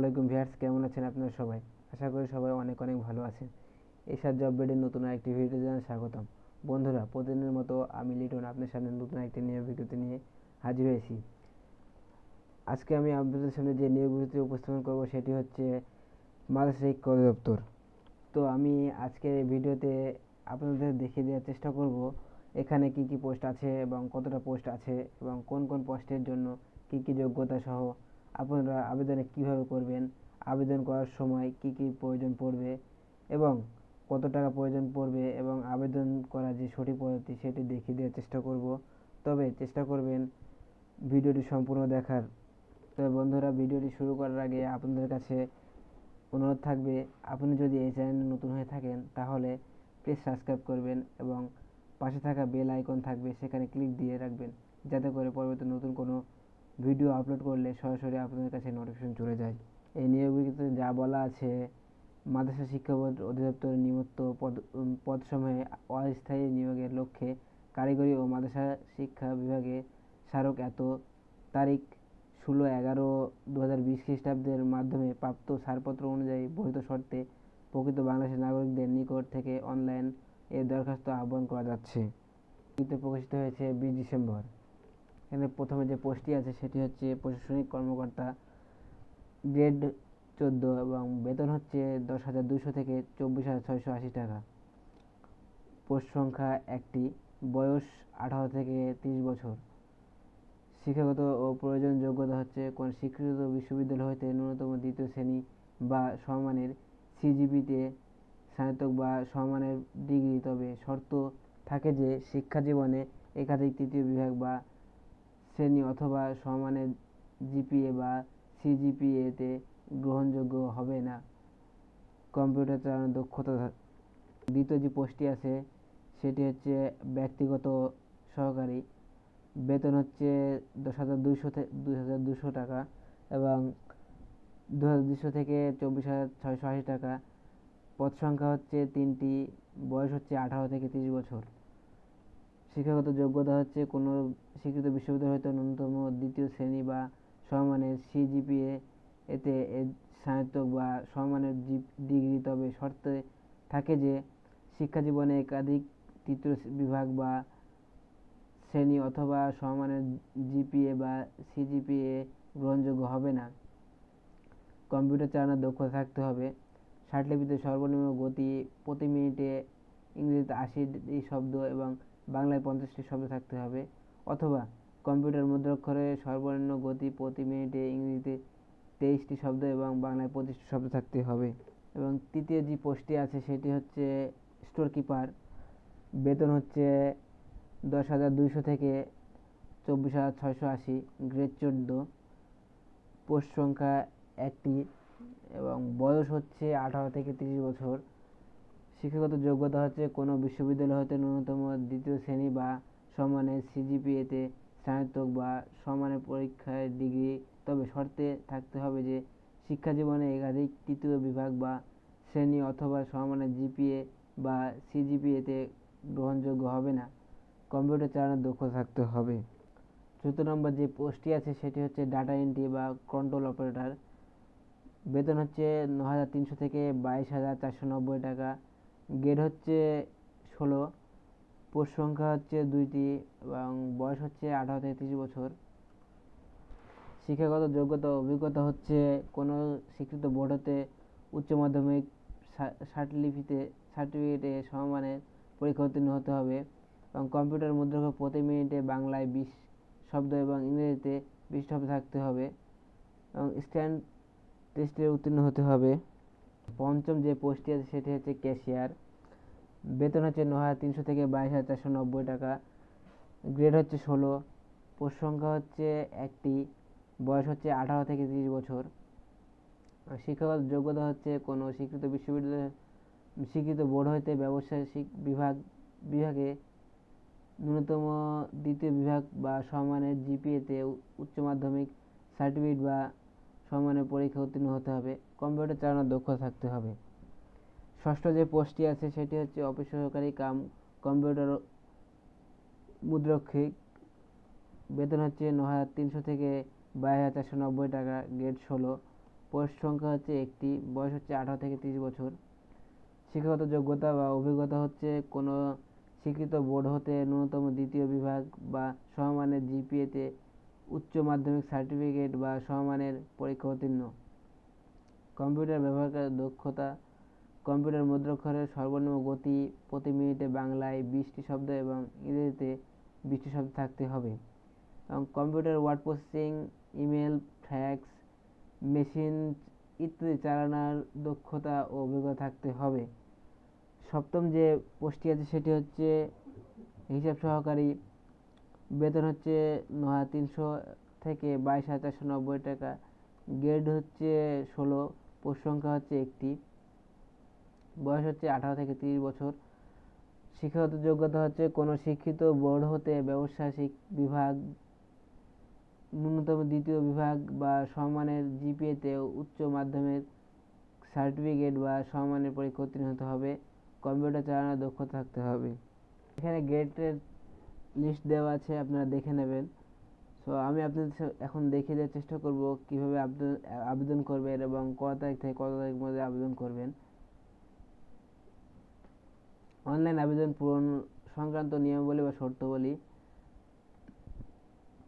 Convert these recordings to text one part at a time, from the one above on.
আলাইকুম ভিয়ার্স কেমন আছেন আপনারা সবাই? আশা করি সবাই অনেক অনেক ভালো আছেন। এশার জব বেডের নতুন একটি ভিডিও জানান স্বাগতম। বন্ধুরা, প্রতিদিনের মতো আমি লিটন আপনার সামনে নতুন একটি নিয়োগ বিজ্ঞপ্তি নিয়ে হাজির হয়েছি। আজকে আমি আপনাদের সামনে যে নিয়োগ বিজ্ঞপ্তি উপস্থাপন করব সেটি হচ্ছে মাদ্রাসা শিক্ষা অধিদপ্তর তো আমি আজকের এই ভিডিওতে আপনাদের দেখিয়ে দেওয়ার চেষ্টা করব, এখানে কি কি পোস্ট আছে এবং কতটা পোস্ট আছে এবং কোন কোন পোস্টের জন্য কি কি যোগ্যতা সহ আপনারা আবেদনে কীভাবে করবেন, আবেদন করার সময় কি কি প্রয়োজন পড়বে এবং কত টাকা প্রয়োজন পড়বে এবং আবেদন করার যে সঠিক পদ্ধতি সেটি দেখিয়ে দেওয়ার চেষ্টা করব। তবে চেষ্টা করবেন ভিডিওটি সম্পূর্ণ দেখার। তবে বন্ধুরা, ভিডিওটি শুরু করার আগে আপনাদের কাছে অনুরোধ থাকবে, আপনি যদি এই চ্যানেলে নতুন হয়ে থাকেন তাহলে প্লিজ সাবস্ক্রাইব করবেন এবং পাশে থাকা বেল আইকন থাকবে, সেখানে ক্লিক দিয়ে রাখবেন, যাতে করে পরবর্তী নতুন কোনো ভিডিও আপলোড করলে সরাসরি আপনাদের কাছে নোটিফিকেশন চলে যায়। এই নিয়োগ যা বলা আছে, মাদ্রাসা শিক্ষা বোর্ড অধিদপ্তর নিযুক্ত পদ পদসমূহে অস্থায়ী নিয়োগের লক্ষ্যে কারিগরি ও মাদ্রাসা শিক্ষা বিভাগে স্মারক এত, তারিখ ষোলো এগারো দু হাজার বিশ খ্রিস্টাব্দের মাধ্যমে প্রাপ্ত ছাড়পত্র অনুযায়ী বৈধ শর্তে প্রকৃত বাংলাদেশের নাগরিকদের নিকট থেকে অনলাইন এ দরখাস্ত আহ্বান করা যাচ্ছে। প্রকাশিত হয়েছে বিশ ডিসেম্বর। এখানে প্রথমে যে পোস্টটি আছে সেটি হচ্ছে প্রশাসনিক কর্মকর্তা গ্রেড চোদ্দ এবং বেতন হচ্ছে দশ হাজার দুশো থেকে চব্বিশ হাজার ছয়শো আশি টাকা। পোস্ট সংখ্যা একটি, বয়স আঠারো থেকে তিরিশ বছর। শিক্ষাগত ও প্রয়োজন যোগ্যতা হচ্ছে কোন স্বীকৃত বিশ্ববিদ্যালয় হইতে ন্যূনতম দ্বিতীয় শ্রেণি বা সমমানের সিজিপিতে স্নাতক বা সমমানের ডিগ্রি। তবে শর্ত থাকে যে শিক্ষা জীবনে একাধিক তৃতীয় বিভাগ বা শ্রেণি অথবা সমমানের জিপিএ বা সিজিপিএতে গ্রহণযোগ্য হবে না। কম্পিউটার চালানোর দক্ষতা দ্বিতীয় যে পোস্টটি আছে, সেটি হচ্ছে ব্যক্তিগত সহকারী। বেতন হচ্ছে দশ হাজার দুইশো দুই হাজার দুশো টাকা এবং দু হাজার দুশো থেকে চব্বিশ হাজার ছয়শো আশি টাকা। পদ সংখ্যা হচ্ছে তিনটি, বয়স হচ্ছে আঠারো থেকে তিরিশ বছর। শিক্ষাগত যোগ্যতা হচ্ছে কোনো স্বীকৃত বিশ্ববিদ্যালয় হয়তো ন্যূনতম দ্বিতীয় শ্রেণি বা সমমানের সিজিপিএ, এতে স্নাতক বা সমমানের ডিগ্রি। তবে শর্তে থাকে যে শিক্ষা জীবনে একাধিক তৃতীয় বিভাগ বা শ্রেণি অথবা সমমানের জিপিএ বা সিজিপিএ গ্রহণযোগ্য হবে না। কম্পিউটার চালানোর দক্ষতা থাকতে হবে। ষাটলিপিতে সর্বনিম্ন গতি প্রতি মিনিটে ইংরেজিতে আশিটি শব্দ এবং বাংলায় পঞ্চাশটি শব্দ থাকতে হবে। অথবা কম্পিউটার মুদ্রাক্ষরে সর্বনিম্ন গতি প্রতি মিনিটে ইংরেজিতে তেইশটি শব্দ এবং বাংলায় পঁচিশটি শব্দ থাকতে হবে। এবং তৃতীয় যে পোস্টটি আছে, সেটি হচ্ছে স্টোর কিপার বেতন হচ্ছে দশ হাজার দুইশো থেকে চব্বিশ হাজার ছয়শো আশি গ্রেড চোদ্দ। পোস্ট সংখ্যা একটি এবং বয়স হচ্ছে আঠারো থেকে তিরিশ বছর। শিক্ষাগত যোগ্যতা হচ্ছে কোনো বিশ্ববিদ্যালয় হতে ন্যূনতম দ্বিতীয় শ্রেণি বা সমানের সিজিপিএতে স্নাতক বা সমানের পরীক্ষায় ডিগ্রি। তবে শর্তে থাকতে হবে যে শিক্ষা জীবনে একাধিক তৃতীয় বিভাগ বা শ্রেণি অথবা সমানের জিপিএ বা সিজিপিএতে গ্রহণযোগ্য হবে না। কম্পিউটার চালানোর দক্ষ থাকতে হবে। চতুর্থ নম্বর যে পোস্টটি আছে সেটি হচ্ছে ডাটা এন্ট্রি বা কন্ট্রোল অপারেটর। বেতন হচ্ছে ন হাজার তিনশো থেকে বাইশ হাজার চারশো নব্বই টাকা। গ্রেড হচ্ছে ষোলো পোস্ট সংখ্যা হচ্ছে দুইটি এবং বয়স হচ্ছে আঠারো থেকে তিরিশ বছর। শিক্ষাগত যোগ্যতা অভিজ্ঞতা হচ্ছে কোনো স্বীকৃত বোর্ড হতে উচ্চ মাধ্যমিক সার্টিফিকেটে সার্টিফিকেটে সমমানের পরীক্ষা উত্তীর্ণ হতে হবে এবং কম্পিউটার মুদ্রাক্ষর প্রতি মিনিটে বাংলায় বিশ শব্দ এবং ইংরেজিতে বিশ শব্দ থাকতে হবে এবং স্ট্যান্ড টেস্টে উত্তীর্ণ হতে হবে। পঞ্চম যে পোস্টটি আছে সেটি হচ্ছে ক্যাশিয়ার। বেতন হচ্ছে ন হাজার তিনশো থেকে বাইশ হাজার চারশো নব্বই টাকা। গ্রেড হচ্ছে ষোলো। পোস্ট সংখ্যা হচ্ছে একটি। বয়স হচ্ছে আঠারো থেকে তিরিশ বছর। শিক্ষাগত যোগ্যতা হচ্ছে কোনো স্বীকৃত বিশ্ববিদ্যালয়, স্বীকৃত বোর্ড হইতে ব্যবসায় বিভাগ, বিভাগে ন্যূনতম দ্বিতীয় বিভাগ বা সমানের জিপিএতে উচ্চ মাধ্যমিক সার্টিফিকেট বা সমানের পরীক্ষা উত্তীর্ণ হতে হবে। কম্পিউটার চালানোর দক্ষ থাকতে হবে। ষষ্ঠ যে পোস্টটি আছে, সেটি হচ্ছে অফিস সহকারী কাম, কম্পিউটার মুদ্রক্ষিক। বেতন হচ্ছে ন হাজার তিনশো থেকে বাইশ হাজার চারশো নব্বই টাকা, গ্রেড ষোলো। পোস্ট সংখ্যা হচ্ছে একটি, বয়স হচ্ছে আঠারো থেকে তিরিশ বছর। শিক্ষাগত যোগ্যতা বা অভিজ্ঞতা হচ্ছে কোনো স্বীকৃত বোর্ড হতে ন্যূনতম দ্বিতীয় বিভাগ বা সমমানের জিপিএতে উচ্চ মাধ্যমিক সার্টিফিকেট বা সমমানের পরীক্ষা উত্তীর্ণ। কম্পিউটার ব্যবহারকারীর দক্ষতা কম্পিউটার মুদ্রাক্ষরের সর্বনিম্ন গতি প্রতি মিনিটে বাংলায় বিশটি শব্দ এবং ইংরেজিতে বিশটি শব্দ থাকতে হবে। এবং computer, word processing email fax, machine ইত্যাদি চালানোর দক্ষতা ও অভিজ্ঞতা থাকতে হবে। সপ্তম যে পোস্টটি আছে সেটি হচ্ছে হিসাব সহকারী। বেতন হচ্ছে ন তিনশো থেকে বাইশ হাজার চারশো নব্বই টাকা। গ্রেড হচ্ছে ষোলো। পোস্ট সংখ্যা হচ্ছে একটি। বয়স হচ্ছে আঠারো থেকে তিরিশ বছর। শিক্ষাগত যোগ্যতা হচ্ছে কোনো শিক্ষিত বোর্ড হতে ব্যবসা বিভাগ, ন্যূনতম দ্বিতীয় বিভাগ বা সমমানের জিপিএতে উচ্চ মাধ্যমিক সার্টিফিকেট বা সমমানের পরীক্ষা উত্তীর্ণ হতে হবে। কম্পিউটার চালানোর দক্ষতা থাকতে হবে। এখানে গ্রেডের লিস্ট দেওয়া আছে, আপনারা দেখে নেবেন। সো, আমি আপনাদের এখন দেখিয়ে দেওয়ার চেষ্টা করব কীভাবে আবেদন করবেন এবং কত তারিখ থেকে কত তারিখের মধ্যে আবেদন করবেন। অনলাইন আবেদন পূরণ সংক্রান্ত নিয়মাবলী বা শর্তাবলী।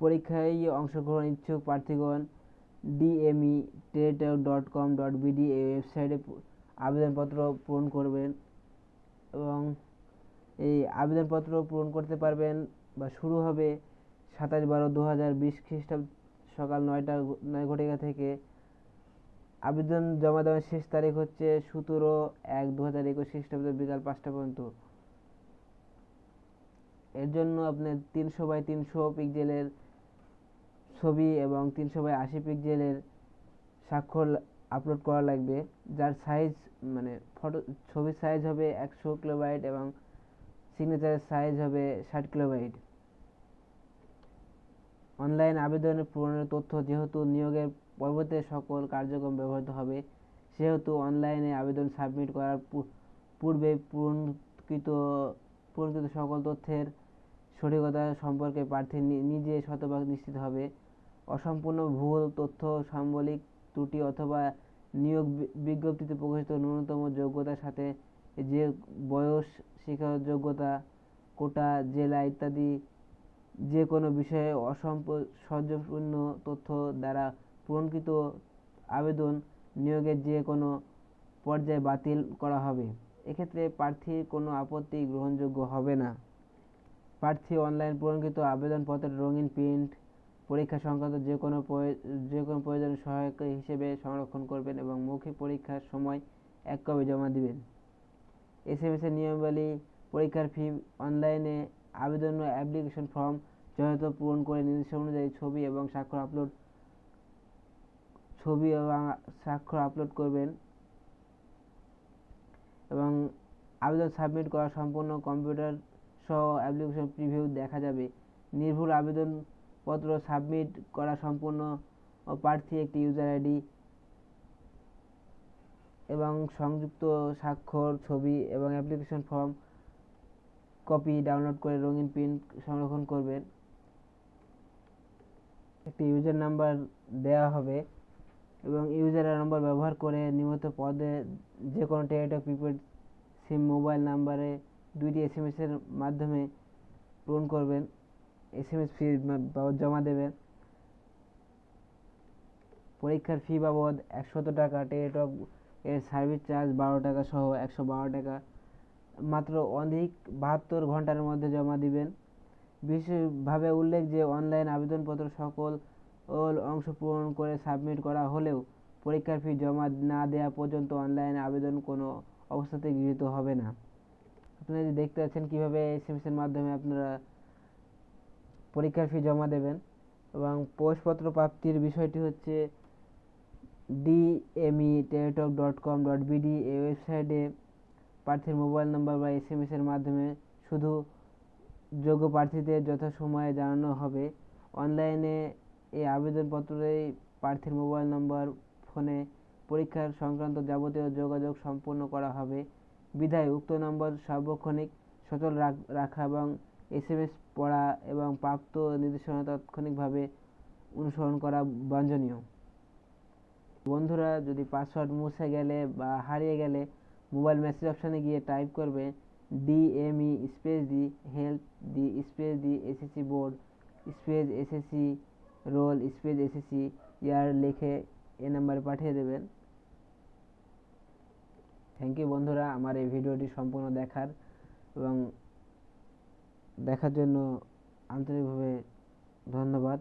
পরীক্ষায় অংশগ্রহণ ইচ্ছুক প্রার্থীগণ DME tet dot com dot BD এই ওয়েবসাইটে আবেদনপত্র পূরণ করবেন এবং এই আবেদনপত্র পূরণ করতে পারবেন বা শুরু হবে সাতাশ বারো দু হাজার বিশ খ্রিস্টাব্দ সকাল নয়টা, নয় ঘটিকা থেকে আবেদন জমা দেওয়ার শেষ তারিখ হচ্ছে সতেরো এক দু হাজার একুশ খ্রিস্টাব্দ বিকাল পাঁচটা পর্যন্ত। এর জন্য আপনার তিনশো বাই তিনশো পিক্সেলের ছবি এবং তিনশো বাই আশি পিক্সেলের স্বাক্ষর আপলোড করা লাগবে। যার সাইজ মানে ফটো ছবির সাইজ হবে একশো কিলোবাইট এবং সিগনেচারের সাইজ হবে ষাট কিলোবাইট অনলাইন আবেদনের পূরণের তথ্য যেহেতু নিয়োগের পরবর্তী সকল কার্যক্রম ব্যবহৃত হবে, সেহেতু অনলাইনে আবেদন সাবমিট করার পূর্বে পূরণকৃত পূরণকৃত সকল তথ্যের সঠিকতা সম্পর্কে প্রার্থী নিজে শতভাগ নিশ্চিত হবে। অসম্পূর্ণ ভুল তথ্য, সাম্বলিক ত্রুটি অথবা নিয়োগ বিজ্ঞপ্তিতে প্রকাশিত ন্যূনতম যোগ্যতার সাথে যে বয়স শিক্ষাগত যোগ্যতা কোটা, জেলা ইত্যাদি যে কোনো বিষয়ে অসংযোগপূর্ণ তথ্য দ্বারা পূরণকৃত আবেদন নিয়োগের যে কোনো পর্যায়ে বাতিল করা হবে। এক্ষেত্রে প্রার্থীর কোনো আপত্তি গ্রহণযোগ্য হবে না। প্রার্থী অনলাইন পূরণকৃত আবেদনপত্রের রঙিন প্রিন্ট, পরীক্ষা সংক্রান্ত যে কোনো যে কোনো প্রয়োজনীয় সহায়ক হিসেবে সংরক্ষণ করবেন এবং মৌখিক পরীক্ষার সময় এক কপি জমা দিবেন। এস এম এসের নিয়মাবলী, পরীক্ষার ফি, অনলাইনে আবেদন ও অ্যাপ্লিকেশন ফর্ম যথাযথ পূরণ করে নির্দেশ অনুযায়ী ছবি এবং স্বাক্ষর আপলোড ছবি এবং স্বাক্ষর আপলোড করবেন এবং আবেদন সাবমিট করা সম্পূর্ণ কম্পিউটার সহ অ্যাপ্লিকেশন প্রিভিউ দেখা যাবে। নির্ভুল আবেদনপত্র সাবমিট করা সম্পূর্ণ প্রার্থী একটি ইউজার আইডি এবং সংযুক্ত স্বাক্ষর, ছবি এবং অ্যাপ্লিকেশন ফর্ম কপি ডাউনলোড করে রঙিন প্রিন্ট সংরক্ষণ করবেন। একটি ইউজার নাম্বার দেওয়া হবে এবং ইউজার নাম্বার ব্যবহার করে নিয়মিত পদে যে কোনো টেলিটক প্রিপেড সিম মোবাইল নাম্বারে দুইটি এস এম এসের মাধ্যমে পূরণ করবেন। এস এম এস ফি জমা দেবেন। পরীক্ষার ফি বাবদ একশত টাকা টেলিটক এর সার্ভিস চার্জ বারো টাকা সহ একশো বারো টাকা। মাত্র অধিক বাহাত্তর ঘণ্টার মধ্যে জমা দিবেন। বিশেষভাবে উল্লেখ যে অনলাইন আবেদনপত্র সকল অংশ পূরণ করে সাবমিট করা হলেও পরীক্ষার ফি জমা না দেওয়া পর্যন্ত অনলাইন আবেদন কোনো অবস্থাতেই গৃহীত হবে না। আপনারা যে দেখতে পাচ্ছেন কীভাবে এস এম মাধ্যমে আপনারা পরীক্ষার ফি জমা দেবেন এবং প্রবেশপত্র প্রাপ্তির বিষয়টি হচ্ছে DME Teletalk dot com dot BD এই ওয়েবসাইটে প্রার্থীর মোবাইল নম্বর বা এস এম এসের মাধ্যমে শুধু যোগ্য প্রার্থীদের যথাসময়ে জানানো হবে। অনলাইনে এই আবেদনপত্রেই প্রার্থীর মোবাইল নম্বর, ফোনে পরীক্ষার সংক্রান্ত যাবতীয় যোগাযোগ সম্পন্ন করা হবে। বিধায় উক্ত নম্বর সার্বক্ষণিক, সচল রাখা এবং এস এম এস পড়া এবং প্রাপ্ত নির্দেশনা তাৎক্ষণিকভাবে অনুসরণ করা বাঞ্ছনীয়। বন্ধুরা, যদি পাসওয়ার্ড মুছে গেলে বা হারিয়ে গেলে মোবাইল মেসেজ অপশানে গিয়ে টাইপ করবে DME space the help the space the SSC board space SSC roll space SSC year লিখে এ নাম্বারে পাঠিয়ে দেবেন। থ্যাংক ইউ বন্ধুরা, আমার এই ভিডিওটি সম্পূর্ণ দেখার এবং দেখার জন্য আন্তরিকভাবে ধন্যবাদ।